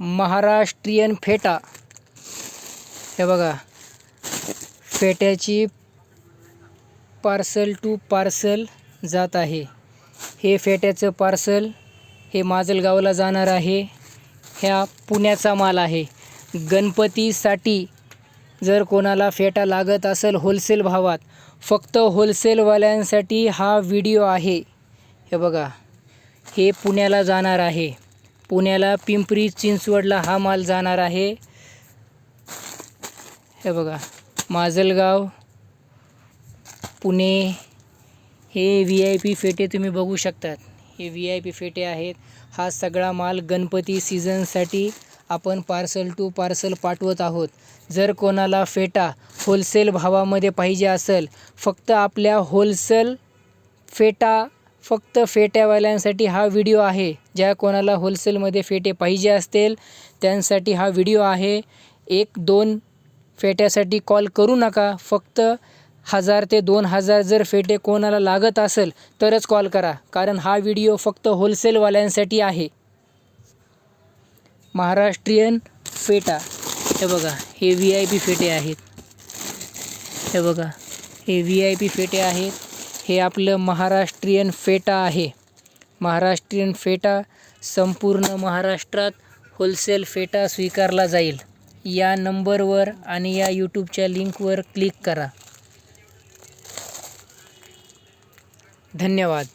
महाराष्ट्रीयन फेटा. हे बघा. फेट्याची पार्सल टू पार्सल जात आहे. हे फेट्याचं पार्सल हे माजलगावला जाणार आहे. ह्या पुण्याचा माल आहे. गणपतीसाठी जर कोणाला फेटा लागत असेल होलसेल भावात फक्त होलसेलवाल्यांसाठी हा व्हिडिओ आहे. हे बघा. हे पुण्याला जाणार आहे. पुण्याला पिंपरी चिंचवडला हा माल जाणार आहे. हे बघा माजलगाव पुणे हे व्ही आय पी फेटे तुम्ही बघू शकतात. हे व्ही आय पी फेटे आहेत. हा सगळा माल गणपती सीझनसाठी आपण पार्सल टू पार्सल पाठवत आहोत. जर कोणाला फेटा होलसेल भावामध्ये पाहिजे असेल फक्त आपल्या होलसेल फेटा फक्त फेट्यावाल्यांसाठी हा व्हिडिओ आहे. ज्या कोणाला होलसेलमध्ये फेटे पाहिजे असतील त्यांसाठी हा व्हिडिओ आहे. एक दोन फेट्यासाठी कॉल करू नका. फक्त हजार ते दोन हजार जर फेटे कोणाला लागत असेल तरच कॉल करा. कारण हा व्हिडिओ फक्त होलसेलवाल्यांसाठी आहे. महाराष्ट्रीयन फेटा. हे बघा हे व्ही आय पी फेटे आहेत. हे बघा हे व्ही आय पी फेटे आहेत. हे आपलं महाराष्ट्रीयन फेटा आहे. महाराष्ट्रीयन फेटा संपूर्ण महाराष्ट्रात होलसेल फेटा स्वीकारला जाईल. या नंबरवर आणि या यूट्यूबच्या लिंकवर क्लिक करा. धन्यवाद.